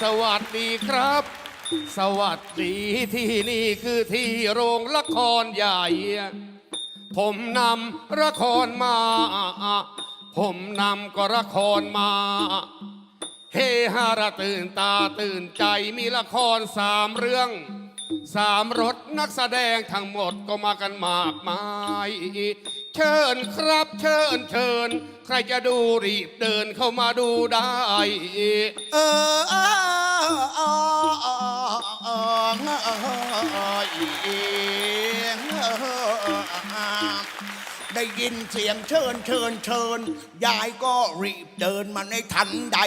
สวัสดีครับ สวัสดีที่นี่คือที่โรงละครใหญ่ ผมนำละครมา ผมนำก็ละครมา เฮฮาระตื่นตาตื่นใจมีละครสามเรื่อง สามรถนักแสดงทั้งหมดก็มากันมากมายเชิญครับเชิญเชิญ ใครจะดูรีบเดินเข้ามาดูได้ เออ ได้ยินเสียงเชิญเชิญเชิญ ยายก็รีบเดินมาในทันใด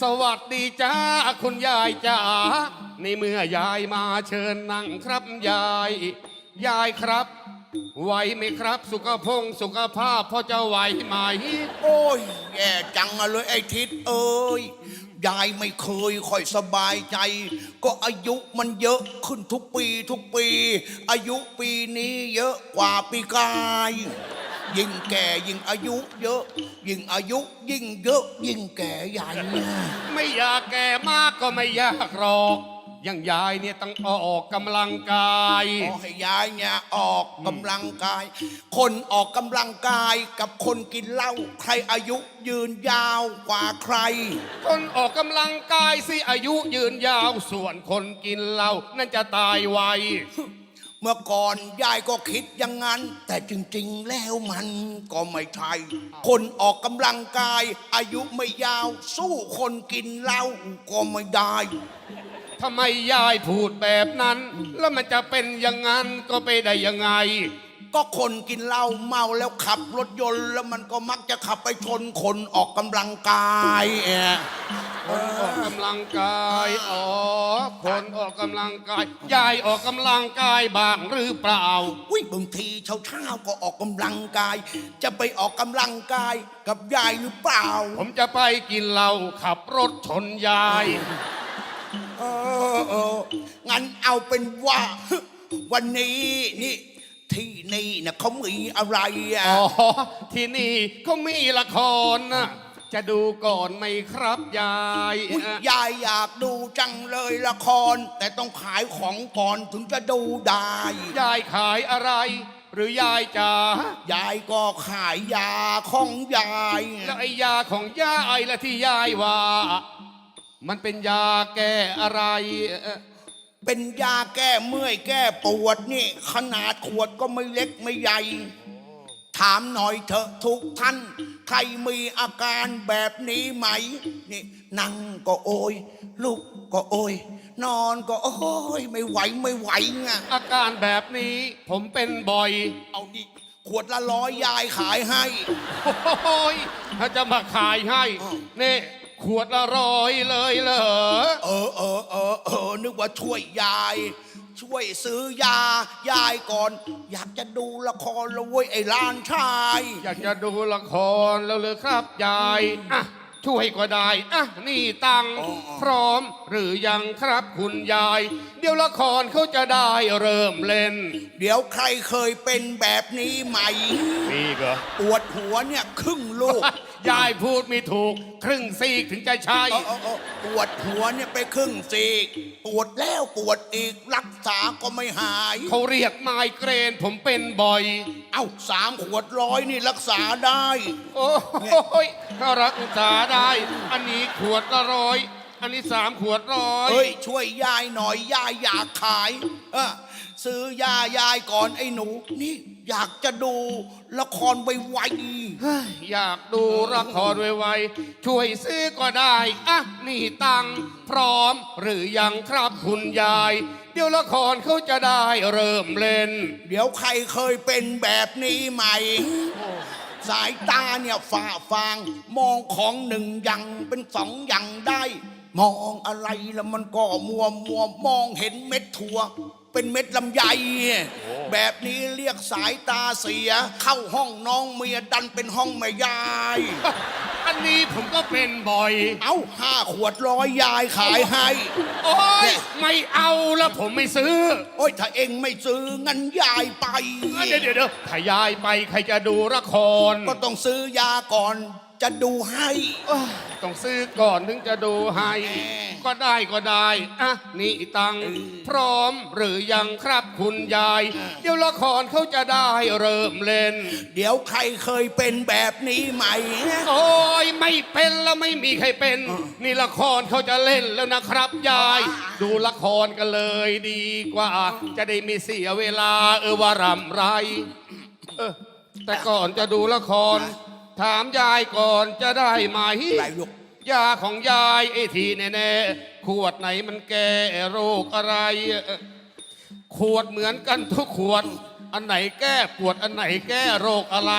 สวัสดีจ้าคุณยายจ๋าในเมื่อยายมาเชิญนั่งครับยาย ยายครับไหวไหมครับ สุขพงษ์สุขภาพพอจะไหวไหม โอ้ยแย่จังเลยไอ้ทิศเอ้ย ยายไม่เคยค่อยสบายใจ ก็อายุมันเยอะขึ้นทุกปีทุกปี อายุปีนี้เยอะกว่าปีกาย ยิ่งแก่ยิ่งอายุเยอะ ยิ่งอายุยิ่งเยอะ ยิ่งแก่ใหญ่ ไม่อยากแก่มากก็ไม่อยากหรอก อย่างยายเนี่ยต้องออกกำลังกาย ขอให้ยายเนี่ยออกกำลังกาย คนออกกำลังกายกับคนกินเหล้าใครอายุยืนยาวกว่าใคร คนออกกำลังกายสิอายุยืนยาวส่วนคนกินเหล้านั่นจะตายไว เมื่อก่อนยายก็คิดอย่างนั้น แต่จริงๆแล้วมันก็ไม่ใช่ คนออกกำลังกาย อายุไม่ยาว สู้คนกินเหล้าก็ไม่ได้ ทำไมยายพูดแบบนั้น แล้วมันจะเป็นอย่างนั้นก็ไปได้ยังไง ก็คนกินเหล้าเมาแล้วขับรถยนต์ แล้วมันก็มักจะขับไปชนคนออกกำลังกายเอะคนออกกำลังกายอ๋อคนออกกำลังกายยายออกกำลังกายบ้างหรือเปล่าอุ้ยบางทีเช้าเช้าๆก็ออกกำลังกาย จะไปออกกำลังกายกับยายหรือเปล่า ผมจะไปกินเหล้าขับรถชนยาย เออเอองั้นเอาเป็นว่า วันนี้นี่ ที่นี่นะเขามีอะไรอะ อ๋อ ที่นี่เขามีละครนะจะดูก่อนไหมครับยายอุ๊ยยายอยากดูจังเลยละคร แต่ต้องขายของก่อนถึงจะดูได้ ยายขายอะไร หรือยายจ๋ายายก็ขายยาของยายแล้วไอ้ยาของยายละที่ยายว่า มันเป็นยาแก้อะไรเอ่อ เป็นยาแก้เมื่อยแก้ปวดนี่ ขนาดขวดก็ไม่เล็กไม่ใหญ่ ถามหน่อยเถอะทุกท่าน ใครมีอาการแบบนี้ไหม นี่นั่งก็โอย ลุกก็โอย นอนก็โอ้ยไม่ไหวไม่ไหวไงอาการแบบนี้ผมเป็นบ่อย เอานี่ขวดละร้อยยายขายให้ โอ้ยถ้าจะมาขายให้อ้าวนี่ ขวดละร้อยเลยเหรอ เออเออเออเออนึกว่าช่วยยาย ช่วยซื้อยายายก่อน อยากจะดูละครแล้วเว้ยไอ้หลานชาย อยากจะดูละครแล้วเลยครับยายอะช่วยก็ได้อะนี่ตังค์อ๋อ พร้อมหรือยังครับคุณยาย เดี๋ยวละครเขาจะได้เริ่มเล่นเดี๋ยวใครเคยเป็นแบบนี้ไหม นี่เหรอปวดหัวเนี่ยครึ่งลูก ยายพูดไม่ถูก ครึ่งซีกถึงจะใช่ เออเออเออปวดหัวเนี่ยไปครึ่งซีกปวดแล้วปวดอีกรักษาก็ไม่หาย เขาเรียกไมเกรนผมเป็นบ่อย เอ้าสามขวดร้อยนี่รักษาได้ โอ้ยถ้ารักษาได้ อันนี้ขวดละร้อย อันนี้สามขวดร้อย เฮ้ยช่วยยายหน่อยยายอยากขายเออ ซื้อยายายก่อนไอ้หนู นี่อยากจะดูละครไวเฮ้ยอยากดูละครไวๆ ช่วยซื้อก็ได้อะนี่ตังค์พร้อมหรือยังครับคุณยาย เดี๋ยวละครเขาจะได้เริ่มเล่น ๆ เดี๋ยวใครเคยเป็นแบบนี้ไหม สายตาเนี่ยฝ่าฟาง มองของหนึ่งอย่างเป็นสองอย่างได้ มองอะไรแล้วมันก็มัวมัวมองเห็นเม็ดถั่ว เป็นเม็ดลำไย แบบนี้เรียกสายตาเสีย เข้าห้องน้องเมียดันเป็นห้องแม่ยาย อันนี้ผมก็เป็นบ่อย เอาห้าขวดร้อยยายขายให้ โอ้ยไม่เอาแล้วผมไม่ซื้อ โอ้ยถ้าเองไม่ซื้องั้นยายไป เดี๋ยวเดี๋ยวเดี๋ยวถ้ายายไปใครจะดูละคร ก็ต้องซื้อยาก่อน จะดูให้ต้องซื้อก่อนถึงจะดูให้แหมก็ได้ก็ได้อะนี่ตังค์พร้อมหรือยังครับคุณยาย เดี๋ยวละครเขาจะได้เริ่มเล่น เดี๋ยวใครเคยเป็นแบบนี้ไหม โอ้ยไม่เป็นแล้วไม่มีใครเป็น นี่ละครเขาจะเล่นแล้วนะครับยาย ดูละครกันเลยดีกว่า จะได้ไม่เสียเวลาเออว่ารำไร เออแต่ก่อนจะดูละคร ถามยายก่อนจะได้ไหมไรลูกยาของยายไอ้ทีแน่ๆขวดไหนมันแก้โรคอะไรเอ่อขวดเหมือนกันทุกขวด อันไหนแก้ปวดอันไหนแก้โรคอะไร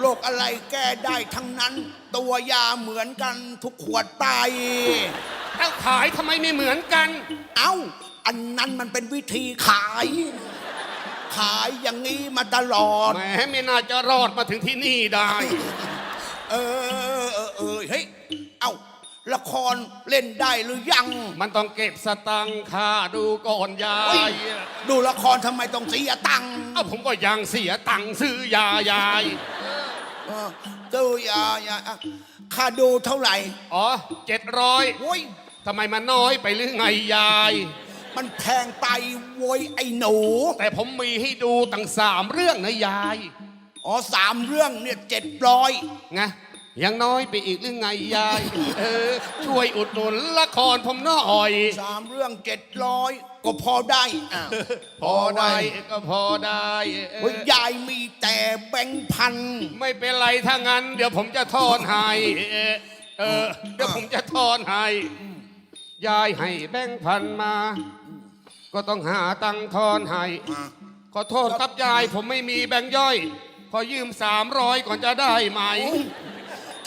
โรคอะไรแก้ได้ทั้งนั้น ตัวยาเหมือนกันทุกขวดไป ถ้าขายทำไมไม่เหมือนกัน เอ้า อันนั้นมันเป็นวิธีขาย ขายอย่างนี้มาตลอด แหมไม่น่าจะรอดมาถึงที่นี่ได้ เออเออเออเฮ้ย เอ้า ละครเล่นได้หรือยังมันต้องเก็บสตังค่าดูก่อนยาเฮ้ยยดูละครทำไมต้องเสียตังค์เอ้าผมก็ยังเสียตังค์ซื้อยายาย เออตัวยายาอะค่าดูเท่าไหร่อ๋อเจ็ดร้อยโอ้ยทำไมมันน้อยไปหรือไงยาย มันแพงไปโวยไอ้หนู แต่ผมมีให้ดูตั้งสามเรื่องนะยายอ๋อสามเรื่องเนี่ยเจ็ดร้อยไงยังน้อยไปอีกหรือไงยาย เออ ช่วยอุดหนุนละครผมหน่อย สามเรื่องเจ็ดร้อยก็พอได้อะพอได้ก็พอได้เอโอ้ยอยายมีแต่แบงค์พันไม่เป็นไรถ้างั้น เดี๋ยวผมจะทอนให้เออเออเดี๋ยวผมจะทอนให้ ยายให้แบงค์พันมา ก็ต้องหาตังค์ทอนให้ ขอโทษครับยายผมไม่มีแบงค์ย่อย ขอยืมสามร้อยก่อนจะได้ไหม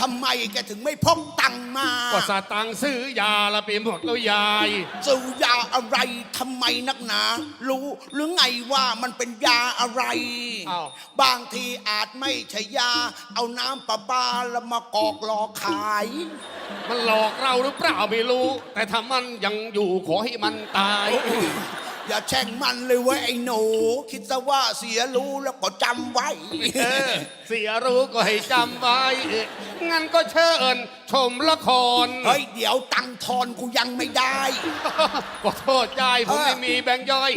ทำไมแกถึงไม่พกตังค์มาก็สตังค์ซื้อยาละไปหมดแล้วยาย ซื้อยาอะไรทำไมนักหนา รู้หรือไงว่ามันเป็นยาอะไร อ้าว บางทีอาจไม่ใช่ยา เอาน้ำประปาแล้วมากอกหลอกขาย มันหลอกเราหรือเปล่าไม่รู้ แต่ถ้ามันยังอยู่ขอให้มันตาย อย่าแช่งมันเลยเว้ยไอ้หนู คิดซะว่าเสียรู้แล้วก็จำไว้ เออเสียรู้ก็ให้จำไว้งั้นก็เชิญชมละครเฮ้ย เดี๋ยวตังค์ทอนกูยังไม่ได้ ขอโทษยายผมเออไม่มีแบงค์ย่อย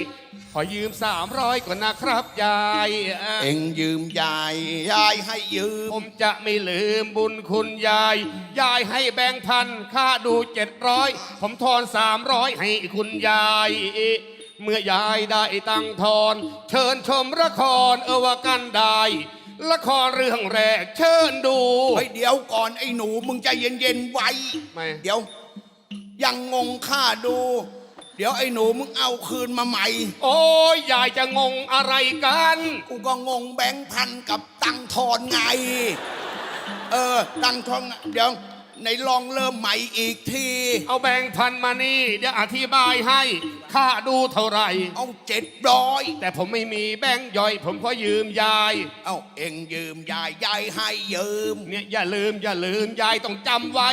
ขอยืมสามร้อยก่อนนะครับยายเอ่อเอ็งยืมยาย ยายให้ยืม ผมจะไม่ลืมบุญคุณยาย ยายให้แบงค์พันค่าดูเจ็ดร้อยผมทอนสามร้อยให้คุณยาย เมื่อยายได้ตังค์ทอน เชิญชมละครเออว่ากันได้ ละครเรื่องแรกเชิญดู เฮ้ยเดี๋ยวก่อนไอ้หนูมึงใจเย็นๆไว้ ไม่ เดี๋ยว ยังงงค่าดู เดี๋ยวไอ้หนูมึงเอาคืนมาใหม่ โอ้ยยายจะงงอะไรกัน กูก็งงแบงค์พันกับตังค์ทอนไง เออ ตังค์ทอนเดี๋ยว ในลองเริ่มใหม่อีกที เอาแบงค์พันมานี่ เดี๋ยวอธิบายให้ ค่าดูเท่าไหร่ เอาเจ็ดร้อยแต่ผมไม่มีแบงค์ย่อย ผมขอยืมยาย เอาเอ็งยืมยายยายให้ยืม เนี่ยอย่าลืมอย่าลืมยายต้องจำไว้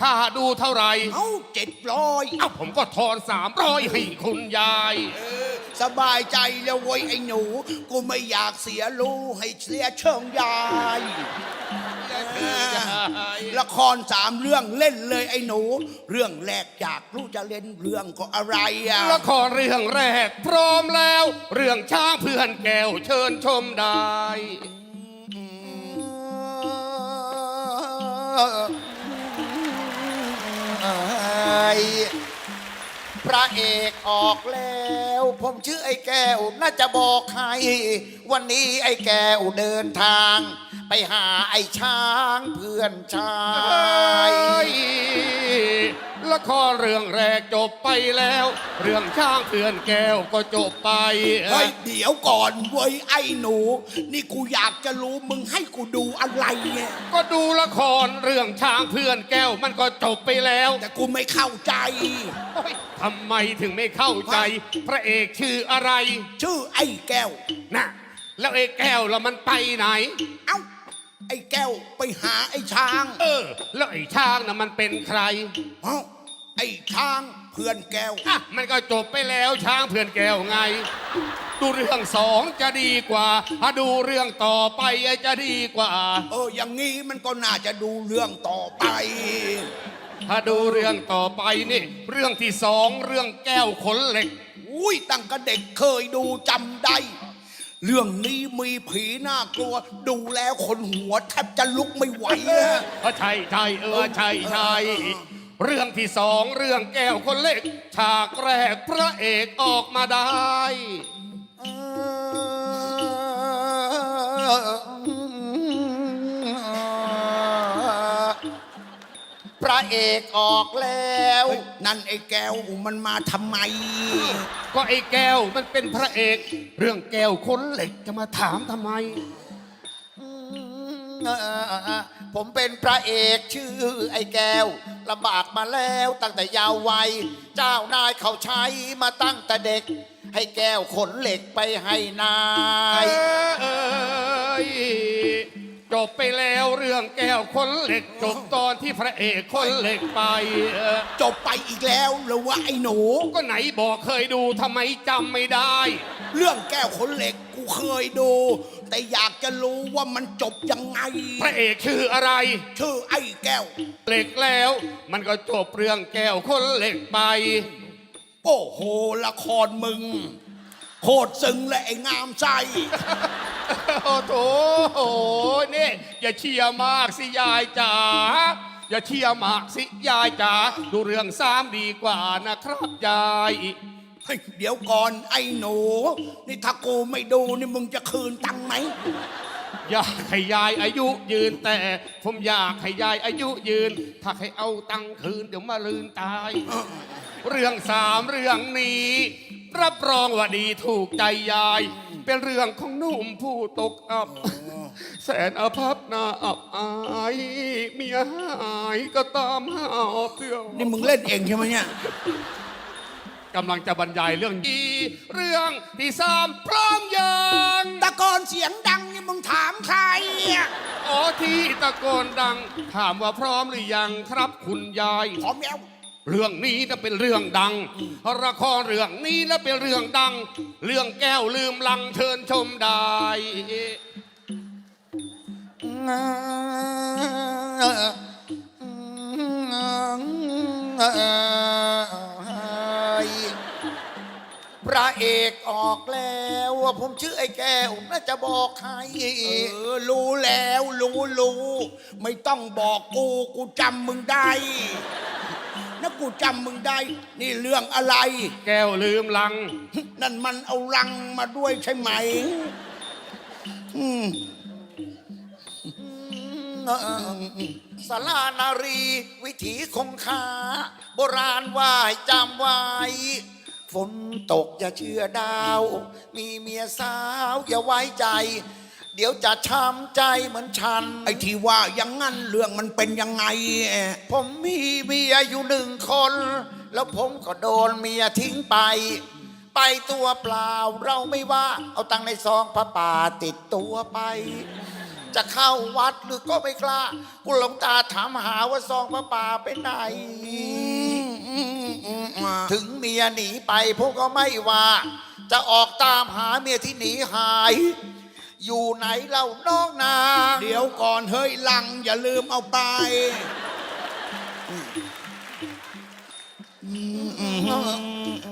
ค่าดูเท่าไหร่เอาเจ็ดร้อยเอ้าผมก็ทอนสามร้อยให้คุณยาย สบายใจแล้วเว้ยไอ้หนู กูไม่อยากเสียรู้ให้เสียเชิงยาย ละครสามเรื่องเล่นเลยไอ้หนู เรื่องแรกอยากรู้จะเล่นเรื่องก็อะไรอะละครเรื่องแรก พร้อมแล้ว เรื่องช้างเพื่อนแก้วเชิญชมได้พระเอกออกแล้ว ผมชื่อไอ้แก้วน่าจะบอกให้วันนี้ไอ้แก้วเดินทาง ไปหาไอ้ช้างเพื่อนชาเอ้ยยละครเรื่องแรกจบไปแล้ว เรื่องช้างเพื่อนแก้วก็จบไป เฮ้ยเดี๋ยวก่อนเว้ยไอ้หนู นี่กูอยากจะรู้มึงให้กูดูอะไรเนี่ย ก็ดูละครเรื่องช้างเพื่อนแก้วมันก็จบไปแล้วแต่กูไม่เข้าใจ โอ๊ยทำไมถึงไม่เข้าใจ พระเอกชื่ออะไร ชื่อไอ้แก้วนะแล้วไอ้แก้วแล้วมันไปไหน เอ้า ไอ้แก้วไปหาไอ้ช้างเออ แล้วไอ้ช้างน่ะมันเป็นใครเอ้าไอ้ช้างเพื่อนแก้ว อะมันก็จบไปแล้วช้างเพื่อนแก้วไง ดูเรื่องสองจะดีกว่าถ้าดูเรื่องต่อไปจะดีกว่า เออ อย่างนี้มันก็น่าจะดูเรื่องต่อไป ถ้าดูเรื่องต่อไปนี่ เรื่องที่สองเรื่องแก้วขนเหล็ก อุ้ยตั้งแต่เด็กเคยดูจำได้ เรื่องนี้มีผีน่ากลัว ดูแล้วคนหัวแทบจะลุกไม่ไหวอะเออใช่ใช่เออใช่ใช่เรื่องที่สองเรื่องแก้วคนเล็ก ฉากแรกพระเอกออกมาได้ เอกออกแล้วเฮ้ยนั่นไอ้แก้วมันมาทำไม ก็ไอ้แก้วมันเป็นพระเอก เรื่องแก้วคนเหล็กจะมาถามทำไมผมเป็นพระเอกชื่อไอ้แก้วลำบากมาแล้วตั้งแต่ยาววัย เจ้านายเขาใช้มาตั้งแต่เด็ก ให้แก้วขนเหล็กไปให้นาย เอ้ย จบไปแล้วเรื่องแก้วคนเหล็ก จบตอนที่พระเอกคนเหล็กไปเออจบไปอีกแล้วหรือว่าไอ้หนู ก็ไหนบอกเคยดูทำไมจำไม่ได้ เรื่องแก้วขนเหล็กกูเคยดู แต่อยากจะรู้ว่ามันจบยังไง พระเอกชื่ออะไร ชื่อไอ้แก้ว เหล็กแล้ว มันก็จบเรื่องแก้วคนเหล็กไป โอ้โหละครมึง โคตรซึ้งเลยไอ้งามใจ โอ้โถโอ้นี่อย่าเชียร์มากสิยายจ๋าอย่าเชียร์มากสิยายจ๋าดูเรื่องสามดีกว่านะครับยายเฮ้ยเดี๋ยวก่อนไอ้หนู นี่ถ้ากูไม่ดูนี่มึงจะคืนตังค์ไหม อยากให้ยายอายุยืนแต่ ผมอยากให้ยายอายุยืน ถ้าให้เอาตังค์คืนเดี๋ยวมาลืนตาย เรื่องสามเรื่องนี้ รับรองว่าดีถูกใจยาย เป็นเรื่องของหนุ่มผู้ตกอับ แสนอภัพนาอับอายเมียหายก็ตามหาเพื่อนี่มึงเล่นเองใช่ไหมเนี่ยกำลังจะบรรยายเรื่องดีเรื่องที่สามพร้อมยังตะโกนเสียงดังนี่มึงถามใครอะอ๋อที่ตะโกนดัง ถามว่าพร้อมหรือยังครับคุณยาย พร้อมแล้ว เรื่องนี้จะเป็นเรื่องดังละครเรื่องนี้นะเป็นเรื่องดัง เรื่องแก้วลืมลังเชิญชมได้พระเอกออกแล้วว่าผมชื่อไอ้แก้วน่าจะบอกใครเออรู้แล้วรู้รู้ไม่ต้องบอกกูกูจำมึงได้ นะกูจำมึงได้ นี่เรื่องอะไร แก้วลืมลัง นั่นมันเอารังมาด้วยใช่ไหมอืมสารานารี วิถีคงคา โบราณว่าให้จำไว้ฝนตกอย่าเชื่อดาว มีเมียสาวอย่าไว้ใจ เดี๋ยวจะช้ำใจเหมือนฉัน ไอ้ที่ว่าอยังงั้นเรื่องมันเป็นยังไงผมมีเมียอยู่หนึ่งคน แล้วผมก็โดนเมียทิ้งไป ไปตัวเปล่าเราไม่ว่า เอาตังค์ในซองพระป่าติดตัวไป จะเข้าวัดหรือก็ไม่กล้ากูหลวงตาถามหาว่าซองพระป่าไปไหนถึงเมียหนีไปพวกก็ไม่ว่า จะออกตามหาเมียที่หนีหาย อยู่ไหนเล่าน้องนางเดี๋ยวก่อนเฮ้ยลัง อย่าลืมเอาไป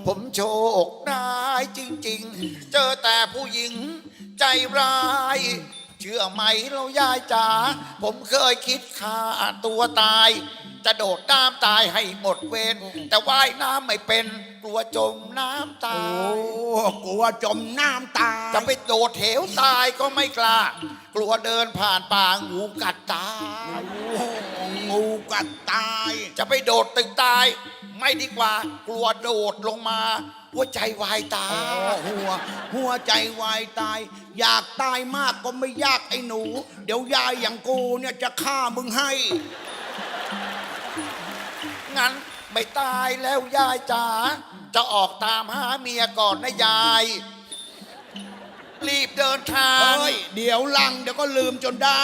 ผมโชคร้ายจริง ๆ เจอแต่ผู้หญิงใจร้าย เชื่อไหมเรายายจ๋าผมเคยคิดฆ่าตัวตาย จะโดดน้ำตายให้หมดเวรแต่ว่ายน้ำไม่เป็นกลัวจมน้ำตาโอ้ยกลัวจมน้ำตายจะไปโดดเหวตายก็ไม่กล้า กลัวเดินผ่านป่างูกัดตาย โอ้งูกัดตาย จะไปโดดตึกตาย ไม่ดีกว่ากลัวโดดลงมา หัวใจวายตาอ๋อหัว หัวใจวายตาย อยากตายมากก็ไม่ยากไอ้หนู เดี๋ยวยายอย่างกูเนี่ยจะฆ่ามึงให้ งั้นไม่ตายแล้วยายจ๋าจะออกตามหาเมียก่อนนะยาย รีบเดินทาง เฮ้ย เดี๋ยวลังเดี๋ยวก็ลืมจนได้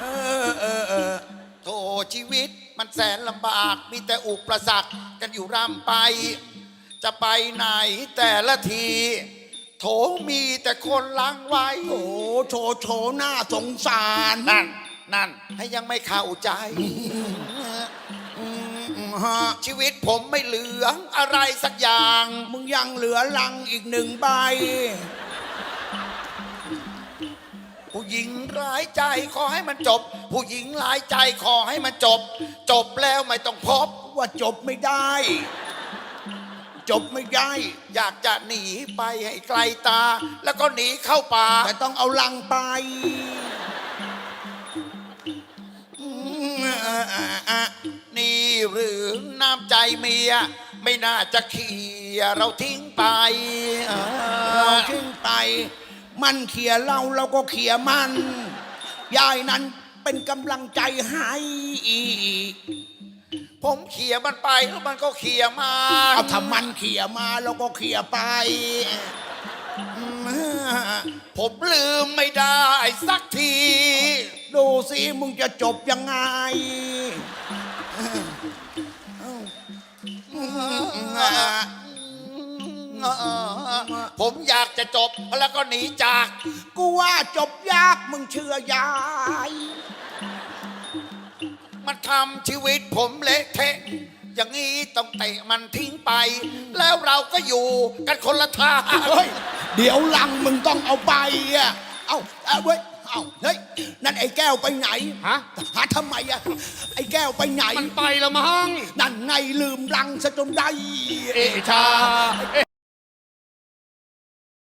เออเออเออโทชีวิตมันแสนลำบาก มีแต่อุปสรรคกันอยู่ร่ำไป จะไปไหนแต่ละที โถมีแต่คนล้างไว้ โอ้โชโชหน้าสงสาร นั่น นั่น ให้ยังไม่เข้าใจอืม ฮะชีวิตผมไม่เหลืองอะไรสักอย่าง มึงยังเหลือลังอีกหนึ่งใบ ผู้หญิงร้ายใจขอให้มันจบ ผู้หญิงร้ายใจขอให้มันจบ จบแล้วไม่ต้องพบว่าจบไม่ได้ จบไม่ได้ อยากจะหนีไปให้ไกลตา แล้วก็หนีเข้าป่าแต่ต้องเอาลังไปอืมอะอะอะนี่ หรือน้ำใจเมีย ไม่น่าจะเขียเราทิ้งไปเราทิ้งไป มันเขี่ยเราเราก็เขี่ยมัน ยายนั้นเป็นกำลังใจให้ผมเขี่ยมันไปแล้วมันก็เขี่ยมาเอาถ้ามันเขี่ยมาเราก็เขี่ยไป ผมลืมไม่ได้สักที ดูสิมึงจะจบยังไง ผมอยากจะจบแล้วก็หนีจาก กูว่าจบยากมึงเชื่อยาย มันทำชีวิตผมเละเทะ อย่างนี้ต้องเตะมันทิ้งไป แล้วเราก็อยู่กันคนละทาง เฮ้ย เดี๋ยวลังมึงต้องเอาไปอะ เอาเอาเว้ยเอาเฮ้ยนั่นไอ้แก้วไปไหนฮะ หาทำไมอะไอ้แก้วไปไหน มันไปแล้วมั้งนั่นไงลืมลังซะจนได้ เอชา เอ